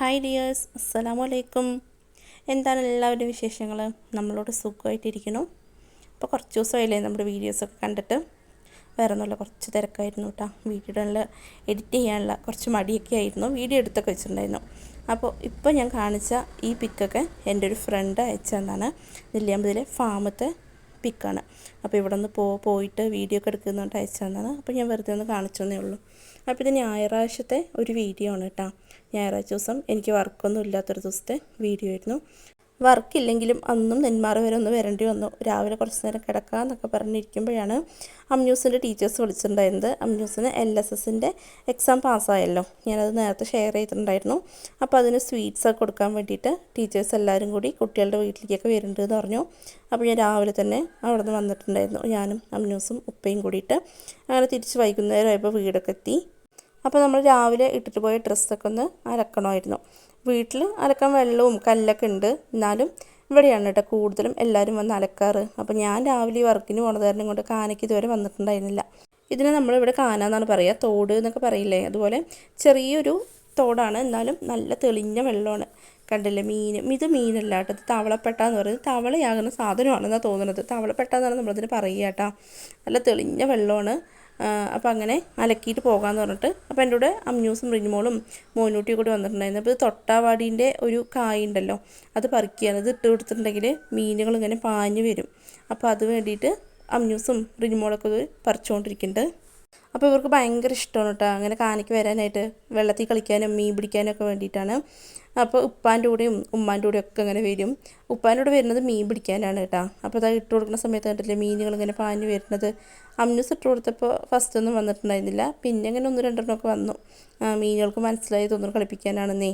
Hi dears അസ്സലാമു അലൈക്കും എന്താണ് എല്ലാവരുടെ വിശേഷങ്ങൾ നമ്മളോട് സുഖമായിട്ടിരിക്കണം അപ്പോൾ കുറച്ച് ദിവസമായില്ലേ നമ്മുടെ വീഡിയോസൊക്കെ കണ്ടിട്ട്. വേറെ ഒന്നുമില്ല കുറച്ച് തിരക്കായിരുന്നു കേട്ടോ. വീഡിയോകളിൽ എഡിറ്റ് ചെയ്യാനുള്ള കുറച്ച് മടിയൊക്കെ ആയിരുന്നു. വീഡിയോ എടുത്തൊക്കെ വെച്ചിട്ടുണ്ടായിരുന്നു. അപ്പോൾ ഇപ്പോൾ ഞാൻ കാണിച്ച ഈ പിക്കൊക്കെ എന്റെ ഒരു ഫ്രണ്ട് അയച്ചതെന്നാണ് നെല്ലിയാമ്പതിലെ ഫാമത്തെ പിക്കാണ്. അപ്പോൾ ഇവിടെ നിന്ന് പോ പോയിട്ട് വീഡിയോ ഒക്കെ എടുക്കുന്നുണ്ട് അയച്ചു തന്നതാണ്. അപ്പോൾ ഞാൻ വെറുതെ ഒന്ന് കാണിച്ചു തന്നേ ഉള്ളൂ. അപ്പോൾ ഇത് ഞായറാഴ്ചത്തെ ഒരു വീഡിയോ ആണ് കേട്ടോ ഞായറാഴ്ച ദിവസം എനിക്ക് വർക്കൊന്നും ഇല്ലാത്തൊരു ദിവസത്തെ വീഡിയോ ആയിരുന്നു. വർക്കില്ലെങ്കിലും അന്നും നെന്മാറ വരെ ഒന്ന് വരേണ്ടി വന്നു. രാവിലെ കുറച്ച് നേരം കിടക്കാമെന്നൊക്കെ പറഞ്ഞിരിക്കുമ്പോഴാണ് അമ്യൂസിന്റെ ടീച്ചേഴ്സ് വിളിച്ചിട്ടുണ്ടായിരുന്നത്. അമ്യൂസിന് എൽ എസ് എസിന്റെ എക്സാം പാസ്സായല്ലോ. ഞാനത് നേരത്തെ ഷെയർ ചെയ്തിട്ടുണ്ടായിരുന്നു. അപ്പോൾ അതിന് സ്വീറ്റ്സ് ഒക്കെ കൊടുക്കാൻ വേണ്ടിയിട്ട് ടീച്ചേഴ്സ് എല്ലാവരും കൂടി കുട്ടികളുടെ വീട്ടിലേക്കൊക്കെ വരുന്നുണ്ട് എന്ന് പറഞ്ഞു. അപ്പോൾ ഞാൻ രാവിലെ തന്നെ അവിടെ നിന്ന് വന്നിട്ടുണ്ടായിരുന്നു. ഞാനും അമ്യൂസും ഉപ്പയും കൂടിയിട്ട് അങ്ങനെ തിരിച്ച് വൈകുന്നേരം ആയപ്പോൾ വീടൊക്കെ എത്തി. അപ്പോൾ നമ്മൾ രാവിലെ ഇട്ടിട്ട് പോയ ഡ്രസ്സൊക്കെ ഒന്ന് അലക്കണമായിരുന്നു. വീട്ടിൽ അലക്കാൻ വെള്ളവും കല്ലൊക്കെ ഉണ്ട്. എന്നാലും ഇവിടെയാണ് കേട്ടോ കൂടുതലും എല്ലാവരും വന്ന് അലക്കാറ്. അപ്പോൾ ഞാൻ രാവിലെ വർക്കിന് പോണത് കാരണം കൊണ്ട് കാനയ്ക്ക് ഇതുവരെ വന്നിട്ടുണ്ടായിരുന്നില്ല. ഇതിനെ നമ്മളിവിടെ കാന എന്നാണ് പറയുക തോട് എന്നൊക്കെ പറയില്ലേ? അതുപോലെ ചെറിയൊരു തോടാണ്. എന്നാലും നല്ല തെളിഞ്ഞ വെള്ളമാണ്. കണ്ടില്ലേ മീൻ? ഇത് മീനല്ല കേട്ടോ ഇത് തവളപ്പെട്ട എന്ന് പറയുന്നത്. തവളയാകുന്ന സാധനമാണെന്നാണ് തോന്നുന്നത് തവളപ്പെട്ട എന്നാണ് നമ്മളതിന് പറയുക കേട്ടോ. നല്ല തെളിഞ്ഞ വെള്ളമാണ്. അപ്പോൾ അങ്ങനെ അലക്കിയിട്ട് പോകാമെന്ന് പറഞ്ഞിട്ട് അപ്പോൾ എന്റെ കൂടെ അമ്മ്യൂസും റിനിമോളും മോനൂട്ടിയും കൂടി വന്നിട്ടുണ്ടായിരുന്നു. അപ്പോൾ ഇത് തൊട്ടാവാടീന്റെ ഒരു കായ ഉണ്ടല്ലോ അത് പറിക്കുകയാണ്. ഇത് ഇട്ട് കൊടുത്തിട്ടുണ്ടെങ്കിൽ മീനുകൾ ഇങ്ങനെ പാഞ്ഞു വരും. അപ്പോൾ അത് വേണ്ടിയിട്ട് അമ്മ്യൂസും റിനിമോളൊക്കെ പറിച്ചുകൊണ്ടിരിക്കുന്നുണ്ട് അപ്പോൾ ഇവർക്ക് ഭയങ്കര ഇഷ്ടമാണ് കേട്ടോ. അങ്ങനെ കാണിക്ക് വരാനായിട്ട് വെള്ളത്തിൽ കളിക്കാനും മീൻ പിടിക്കാനും ഒക്കെ വേണ്ടിയിട്ടാണ്. അപ്പോൾ ഉപ്പാന്റെ കൂടെയും ഉമ്മാന്റെ കൂടെയും ഒക്കെ അങ്ങനെ വരും. ഉപ്പാന്റെ കൂടെ വരുന്നത് മീൻ പിടിക്കാനാണ് കേട്ടോ. അപ്പോൾ അത് ഇട്ട് കൊടുക്കുന്ന സമയത്ത് കണ്ടില്ലേ മീനുകൾ ഇങ്ങനെ പാഞ്ഞു വരുന്നത്. അമ്നൂസ് ഇട്ട് കൊടുത്തപ്പോൾ ഫസ്റ്റ് ഒന്നും വന്നിട്ടുണ്ടായിരുന്നില്ല. പിന്നെ അങ്ങനെ ഒന്ന് രണ്ടെണ്ണമൊക്കെ വന്നു. മീനുകൾക്ക് മനസ്സിലായി തോന്നുന്നു കളിപ്പിക്കാനാണെന്നേ.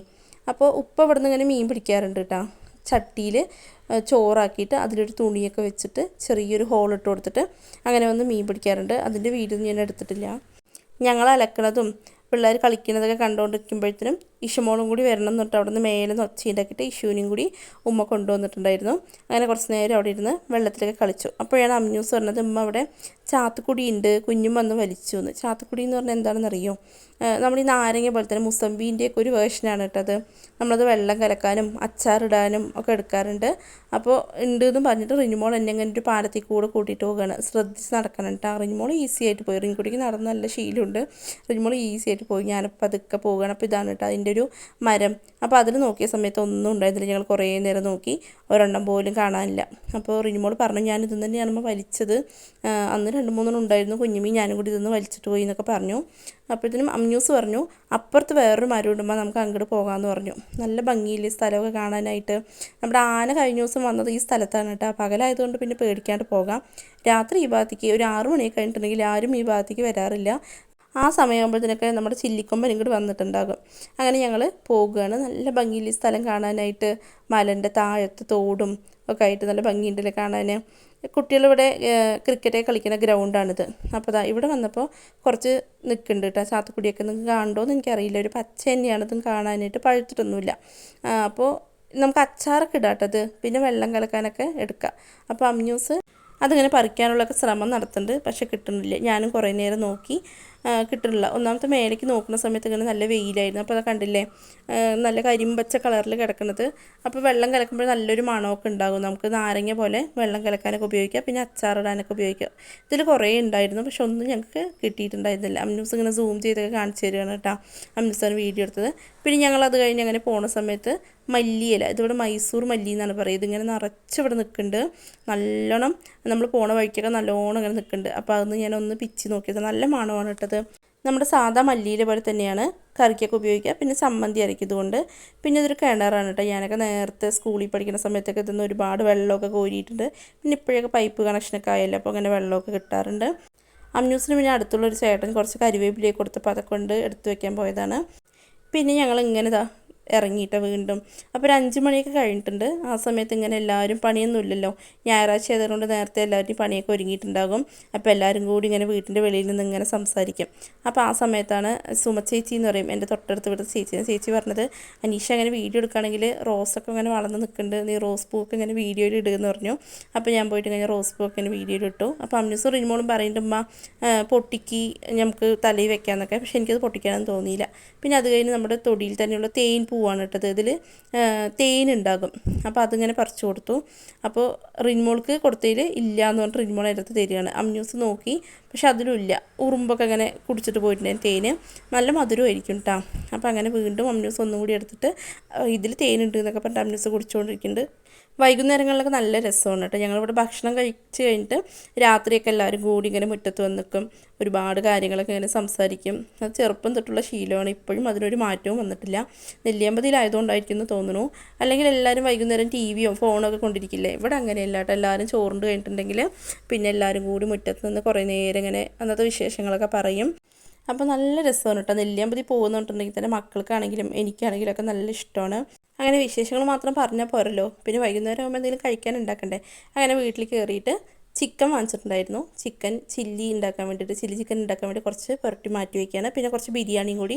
അപ്പോൾ ഉപ്പ് ഇവിടെ നിന്ന് ഇങ്ങനെ മീൻ പിടിക്കാറുണ്ട് കേട്ടോ. ചട്ടിയിൽ ചോറാക്കിയിട്ട് അതിലൊരു തുണിയൊക്കെ വെച്ചിട്ട് ചെറിയൊരു ഹോളിട്ട് കൊടുത്തിട്ട് അങ്ങനെ വന്ന് മീൻ പിടിക്കാറുണ്ട്. അതിന്റെ വീഡിയോ ഞാൻ എടുത്തിട്ടില്ല. ഞങ്ങൾ അലക്കണതും പിള്ളേർ കളിക്കുന്നതൊക്കെ കണ്ടുകൊണ്ടിരിക്കുമ്പോഴത്തേനും ഇഷമോളും കൂടി വരണം എന്നിട്ട് അവിടെ നിന്ന് മേലെ നിന്ന് ഒച്ചയുണ്ടാക്കിയിട്ട് ഇഷുവിനും കൂടി ഉമ്മ കൊണ്ടുവന്നിട്ടുണ്ടായിരുന്നു. അങ്ങനെ കുറച്ച് നേരം അവിടെ ഇരുന്ന് വെള്ളത്തിലൊക്കെ കളിച്ചു. അപ്പോഴാണ് അമ്മ്യൂസ് പറഞ്ഞത് ഉമ്മ അവിടെ ചാത്തുക്കുടി ഉണ്ട് കുഞ്ഞും വന്ന് വലിച്ചു എന്ന് ചാത്തുക്കുടി എന്ന് പറഞ്ഞാൽ എന്താണെന്ന് അറിയോ നമ്മൾ ഈ നാരങ്ങ പോലെ തന്നെ മുസംബീന്റെയൊക്കെ ഒരു വേർഷനാണ് കേട്ടത് നമ്മളത് വെള്ളം കലക്കാനും അച്ചാറിടാനും ഒക്കെ എടുക്കാറുണ്ട്. അപ്പോൾ ഉണ്ട് എന്ന് പറഞ്ഞിട്ട് റിഞ്ഞുമോൾ എന്നെ അങ്ങനെ ഒരു പാലത്തിൽ കൂടെ കൂട്ടിയിട്ട് പോവുകയാണ്. ശ്രദ്ധിച്ച് നടക്കണം കേട്ടോ. റിഞ്ഞുമോൾ ഈസി ആയിട്ട് പോയി. റിൻകുട്ടിക്ക് നടന്ന് നല്ല ശീലമുണ്ട്. റിഞ്ഞുമോൾ ഈസി ആയിട്ട് പോയി. ഞാനിപ്പോൾ അതൊക്കെ പോവുകയാണ്. അപ്പോൾ ഇതാണ് കേട്ടോ ഒരു മരം. അപ്പോൾ അതിൽ നോക്കിയ സമയത്ത് ഒന്നും ഉണ്ടായിരുന്നില്ല. ഞങ്ങൾ കുറേ നേരം നോക്കി. ഒരെണ്ണം പോലും കാണാനില്ല. അപ്പോൾ റിനിമോൾ പറഞ്ഞു ഞാൻ ഇതും തന്നെയാണ് വലിച്ചത്. അന്ന് രണ്ട് മൂന്നെണ്ണം ഉണ്ടായിരുന്നു. കുഞ്ഞുമീൻ ഞാനും കൂടി ഇതൊന്ന് വലിച്ചിട്ട് പോയി എന്നൊക്കെ പറഞ്ഞു. അപ്പോഴത്തേനും അമ്മ്യൂസ് പറഞ്ഞു അപ്പുറത്ത് വേറൊരു മരം ഇടുമ്പോൾ നമുക്ക് അങ്ങോട്ട് പോകാമെന്ന് പറഞ്ഞു. നല്ല ഭംഗിയില്ലേ സ്ഥലമൊക്കെ കാണാനായിട്ട്. നമ്മുടെ ആന കഴിഞ്ഞ ദിവസം വന്നത് ഈ സ്ഥലത്താണ് കേട്ടോ. പകലായതുകൊണ്ട് പിന്നെ പേടിക്കാണ്ട് പോകാം. രാത്രി ഈ ഭാഗത്തേക്ക് ഒരു ആറു മണിയൊക്കെ കഴിഞ്ഞിട്ടുണ്ടെങ്കിൽ ആരും ഈ ഭാഗത്തേക്ക് വരാറില്ല. ആ സമയമാകുമ്പോഴത്തേനൊക്കെ നമ്മുടെ ചില്ലിക്കൊമ്പൻ ഇങ്ങോട്ട് വന്നിട്ടുണ്ടാകും. അങ്ങനെ ഞങ്ങൾ പോകുകയാണ്. നല്ല ഭംഗിയിൽ സ്ഥലം കാണാനായിട്ട് മലന്റെ താഴത്ത് തോടും ഒക്കെ ആയിട്ട് നല്ല ഭംഗിയുണ്ടല്ലേ കാണാൻ? കുട്ടികളിവിടെ ക്രിക്കറ്റ് കളിക്കുന്ന ഗ്രൗണ്ടാണിത് അപ്പോൾ അതാ ഇവിടെ വന്നപ്പോൾ കുറച്ച് നിൽക്കുന്നുണ്ട് കേട്ടോ. ചാത്തുക്കുടിയൊക്കെ നിങ്ങൾക്ക് കാണണ്ടോ എന്ന് എനിക്കറിയില്ല. ഒരു പച്ച തന്നെയാണ് ഇതും കാണാനായിട്ട്. പഴുത്തിട്ടൊന്നുമില്ല. അപ്പോൾ നമുക്ക് അച്ചാറൊക്കെ ഇടാട്ടത് പിന്നെ വെള്ളം കലക്കാനൊക്കെ എടുക്കാം. അപ്പോൾ അമ്യൂസ് അതിങ്ങനെ പറിക്കാനുള്ളൊക്കെ ശ്രമം നടത്തുന്നുണ്ട്. പക്ഷെ കിട്ടുന്നില്ല. ഞാനും കുറേ നേരം നോക്കി. കിട്ടുന്നില്ല ഒന്നാമത്തെ മേലേക്ക് നോക്കുന്ന സമയത്ത് ഇങ്ങനെ നല്ല വെയിലായിരുന്നു. അപ്പോൾ അത് കണ്ടില്ലേ? നല്ല കരിമ്പച്ച കളറിൽ കിടക്കുന്നത് അപ്പോൾ വെള്ളം കലക്കുമ്പോൾ നല്ലൊരു മണമൊക്കെ ഉണ്ടാകും. നമുക്ക് നാരങ്ങ പോലെ വെള്ളം കലക്കാനൊക്കെ ഉപയോഗിക്കാം. പിന്നെ അച്ചാറിടാനൊക്കെ ഉപയോഗിക്കാം. ഇതിൽ കുറേ ഉണ്ടായിരുന്നു. പക്ഷെ ഒന്നും ഞങ്ങൾക്ക് കിട്ടിയിട്ടുണ്ടായിരുന്നില്ല. അമ്നൂസ് ഇങ്ങനെ സൂം ചെയ്തൊക്കെ കാണിച്ചു തരികയാണ് കേട്ടോ. അമ്നൂസാണ് വീഡിയോ എടുത്തത്. പിന്നെ ഞങ്ങൾ അത് കഴിഞ്ഞ് അങ്ങനെ പോണ സമയത്ത് മല്ലിയില. ഇതിവിടെ മൈസൂർ മല്ലി എന്നാണ് പറയുക ഇതിങ്ങനെ നിറച്ചിവിടെ നിൽക്കുന്നുണ്ട്. നല്ലോണം നമ്മൾ പോണ വഴിക്കൊക്കെ നല്ലോണം ഇങ്ങനെ നിൽക്കുന്നുണ്ട്. അപ്പോൾ അതൊന്ന് ഞാനൊന്ന് പിച്ച് നോക്കിയത്. നല്ല മണമാണ് ഇട്ടത്. നമ്മുടെ സാധാ മല്ലിയിലെ പോലെ തന്നെയാണ് കറിക്കൊക്കെ ഉപയോഗിക്കുക. പിന്നെ ചമ്മന്തി അരയ്ക്കുന്നതുകൊണ്ട്. പിന്നെ ഇതൊരു കിണറാണ് കേട്ടോ. ഞാനൊക്കെ നേരത്തെ സ്കൂളിൽ പഠിക്കുന്ന സമയത്തൊക്കെ ഇതൊന്നും ഒരുപാട് വെള്ളമൊക്കെ കോരിയിട്ടുണ്ട്. പിന്നെ ഇപ്പോഴൊക്കെ പൈപ്പ് കണക്ഷനൊക്കെ ആയല്ലോ അപ്പോൾ അങ്ങനെ വെള്ളമൊക്കെ കിട്ടാറുണ്ട്. അമ്യൂസിന് പിന്നെ അടുത്തുള്ള ഒരു ചേട്ടൻ കുറച്ച് കരിവേപ്പിലേക്ക് കൊടുത്തപ്പോൾ അതൊക്കെ കൊണ്ട് എടുത്തു വെക്കാൻ പോയതാണ്. പിന്നെ ഞങ്ങൾ ഇങ്ങനെ ഇതാ ഇറങ്ങിയിട്ട് വീണ്ടും. അപ്പോൾ ഒരു അഞ്ച് മണിയൊക്കെ കഴിഞ്ഞിട്ടുണ്ട്. ആ സമയത്ത് ഇങ്ങനെ എല്ലാവരും പണിയൊന്നും ഇല്ലല്ലോ. ഞായറാഴ്ച ആയതുകൊണ്ട് നേരത്തെ എല്ലാവരും പണിയൊക്കെ ഒരുങ്ങിയിട്ടുണ്ടാകും. അപ്പോൾ എല്ലാവരും കൂടി ഇങ്ങനെ വീട്ടിന്റെ വെളിയിൽ നിന്ന് ഇങ്ങനെ സംസാരിക്കും. അപ്പോൾ ആ സമയത്താണ് സുമ ചേച്ചി എന്ന് പറയും. എന്റെ തൊട്ടടുത്ത് വിടുന്ന ചേച്ചി ചേച്ചി പറഞ്ഞത് അനീഷ അങ്ങനെ വീഡിയോ എടുക്കുകയാണെങ്കിൽ റോസൊക്കെ ഇങ്ങനെ വളർന്ന് നിൽക്കുന്നുണ്ട്. നീ റോസ് പൂക്ക് ഇങ്ങനെ വീഡിയോയിൽ ഇടുകയെന്ന് പറഞ്ഞു. അപ്പോൾ ഞാൻ പോയിട്ട് ഇങ്ങനെ റോസ് പൂക്ക് ഇങ്ങനെ വീഡിയോയിൽ ഇട്ടു. അപ്പോൾ അമ്യൂസ് റിനിമോളും പറയുന്നുണ്ട് ഉമ്മ പൊട്ടിക്ക് നമുക്ക് തലയിൽ വെക്കാമെന്നൊക്കെ പക്ഷേ എനിക്കത് പൊട്ടിക്കാനൊന്നും തോന്നിയില്ല. പിന്നെ അത് കഴിഞ്ഞ് നമ്മുടെ തൊടിയിൽ തന്നെയുള്ള തേൻ പൂവാണ് ഇട്ടത് ഇതിൽ തേനുണ്ടാകും. അപ്പോൾ അതിങ്ങനെ പറിച്ചു കൊടുത്തു. അപ്പോൾ റിൻമോൾക്ക് കൊടുത്തതിൽ ഇല്ല എന്ന് പറഞ്ഞിട്ട് റിൻമോൾ എടുത്ത് തരികയാണ്. അമ്മ്യൂസ് നോക്കി പക്ഷെ അതിലും ഇല്ല. ഉറുമ്പൊക്കെ അങ്ങനെ കുടിച്ചിട്ട് പോയിട്ടുണ്ടായിരുന്നു തേന്. നല്ല മധുരമായിരിക്കും കേട്ടോ അപ്പോൾ അങ്ങനെ വീണ്ടും അമ്മ്യൂസ് ഒന്നും കൂടി എടുത്തിട്ട് ഇതിൽ തേനുണ്ട് എന്നൊക്കെ പറഞ്ഞിട്ട് അമ്മ്യൂസ് കുടിച്ചുകൊണ്ടിരിക്കുന്നുണ്ട് വൈകുന്നേരങ്ങളിലൊക്കെ നല്ല രസമാണ് കേട്ടോ. ഞങ്ങളിവിടെ ഭക്ഷണം കഴിച്ച് കഴിഞ്ഞിട്ട് രാത്രിയൊക്കെ എല്ലാവരും കൂടി ഇങ്ങനെ മുറ്റത്ത് വന്ന് നിൽക്കും. ഒരുപാട് കാര്യങ്ങളൊക്കെ ഇങ്ങനെ സംസാരിക്കും. അത് ചെറുപ്പം തൊട്ടുള്ള ശീലമാണ്. ഇപ്പോഴും അതിനൊരു മാറ്റവും വന്നിട്ടില്ല. നെല്ലിയമ്പതിയിലായതുകൊണ്ടായിരിക്കും എന്ന് തോന്നുന്നു. അല്ലെങ്കിൽ എല്ലാവരും വൈകുന്നേരം ടി വിയോ ഫോണോ ഒക്കെ കൊണ്ടിരിക്കില്ലേ? ഇവിടെ അങ്ങനെയല്ല കേട്ടോ. എല്ലാവരും ചോറുണ്ട് കഴിഞ്ഞിട്ടുണ്ടെങ്കിൽ പിന്നെ എല്ലാവരും കൂടി മുറ്റത്ത് നിന്ന് കുറേ നേരം ഇങ്ങനെ അന്നത്തെ വിശേഷങ്ങളൊക്കെ പറയും. അപ്പോൾ നല്ല രസമാണ് കേട്ടോ. നെല്ലിയാമ്പതി പോകുന്നുണ്ടെങ്കിൽ തന്നെ മക്കൾക്കാണെങ്കിലും എനിക്കാണെങ്കിലും ഒക്കെ നല്ല ഇഷ്ടമാണ്. അങ്ങനെ വിശേഷങ്ങൾ മാത്രം പറഞ്ഞാൽ പോരല്ലോ. പിന്നെ വൈകുന്നേരം ആകുമ്പോൾ എന്തെങ്കിലും കഴിക്കാൻ ഉണ്ടാക്കണ്ടേ അങ്ങനെ വീട്ടിൽ കയറിയിട്ട് ചിക്കൻ വാങ്ങിച്ചിട്ടുണ്ടായിരുന്നു. ചിക്കൻ ചില്ലി ഉണ്ടാക്കാൻ വേണ്ടിയിട്ട് ചില്ലി ചിക്കൻ ഉണ്ടാക്കാൻ വേണ്ടി കുറച്ച് പുരട്ടി മാറ്റി വയ്ക്കുകയാണ് പിന്നെ കുറച്ച് ബിരിയാണിയും കൂടി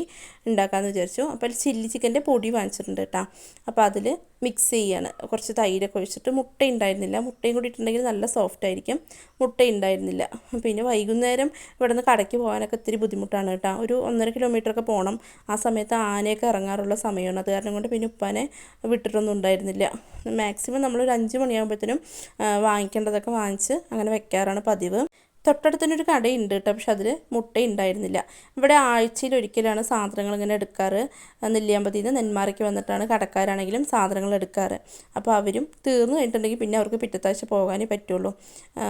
ഉണ്ടാക്കാമെന്ന് വിചാരിച്ചു. അപ്പോൾ ചില്ലി ചിക്കന്റെ പൊടി വാങ്ങിച്ചിട്ടുണ്ട് കേട്ടോ. അപ്പോൾ അതിൽ മിക്സ് ചെയ്യാണ് കുറച്ച് തൈരൊക്കെ ഒഴിച്ചിട്ട് മുട്ട ഉണ്ടായിരുന്നില്ല. മുട്ടയും കൂടി ഇട്ടുണ്ടെങ്കിൽ നല്ല സോഫ്റ്റ് ആയിരിക്കും. മുട്ട ഉണ്ടായിരുന്നില്ല. പിന്നെ വൈകുന്നേരം ഇവിടെ നിന്ന് കടയ്ക്ക് പോകാനൊക്കെ ഇത്തിരി ബുദ്ധിമുട്ടാണ് കേട്ടോ. ഒരു ഒന്നര കിലോമീറ്റർ ഒക്കെ പോകണം. ആ സമയത്ത് ആനയൊക്കെ ഇറങ്ങാറുള്ള സമയമാണ്. അത് കാരണം കൊണ്ട് പിന്നെ ഉപ്പാനെ വിട്ടിട്ടൊന്നും ഉണ്ടായിരുന്നില്ല. മാക്സിമം നമ്മളൊരു അഞ്ച് മണിയാകുമ്പോഴത്തേനും വാങ്ങിക്കേണ്ടതൊക്കെ വാങ്ങിച്ച് അങ്ങനെ വെക്കാറാണ് പതിവ്. തൊട്ടടുത്ത് ഒരു കടയുണ്ട് കേട്ടോ പക്ഷെ അതിൽ മുട്ട ഉണ്ടായിരുന്നില്ല ഇവിടെ ആഴ്ചയിൽ ഒരിക്കലാണ് സാധനങ്ങൾ ഇങ്ങനെ എടുക്കാറ്. നെല്ലിയാമ്പതിയിൽ നിന്ന് നെന്മാറയ്ക്ക് വന്നിട്ടാണ് കടക്കാരാണെങ്കിലും സാധനങ്ങൾ എടുക്കാറ്. അപ്പോൾ അവരും തീർന്നു കഴിഞ്ഞിട്ടുണ്ടെങ്കിൽ പിന്നെ അവർക്ക് പിറ്റത്താഴ്ച പോകാനേ പറ്റുള്ളൂ.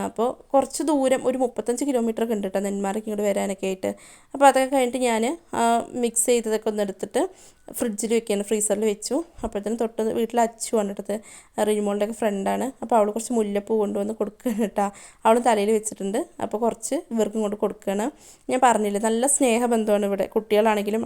അപ്പോൾ കുറച്ച് ദൂരം ഒരു മുപ്പത്തഞ്ച് കിലോമീറ്റർ ഒക്കെ ഉണ്ട് കേട്ടോ നെന്മാറയ്ക്ക് ഇങ്ങോട്ട് വരാനൊക്കെ ആയിട്ട്. അപ്പോൾ അതൊക്കെ കഴിഞ്ഞിട്ട് ഞാൻ മിക്സ് ചെയ്തതൊക്കെ ഒന്ന് എടുത്തിട്ട് ഫ്രിഡ്ജിൽ വെക്കുകയാണ് ഫ്രീസറിൽ വെച്ചു. അപ്പോഴത്തേനും തൊട്ട് വീട്ടിൽ അച്ചു വന്നിട്ടത് റിനിമോളുടെ ഒക്കെ ഫ്രണ്ടാണ് അപ്പോൾ അവൾ കുറച്ച് മുല്ലപ്പൂ കൊണ്ടുവന്ന് കൊടുക്കുകയാണ് കേട്ടോ. അവൾ തലയിൽ വെച്ചിട്ടുണ്ട്. അപ്പോൾ കുറച്ച് ഇവർക്കും കൊണ്ട് കൊടുക്കുകയാണ്. ഞാൻ പറഞ്ഞില്ലേ നല്ല സ്നേഹബന്ധമാണ് ഇവിടെ. കുട്ടികളാണെങ്കിലും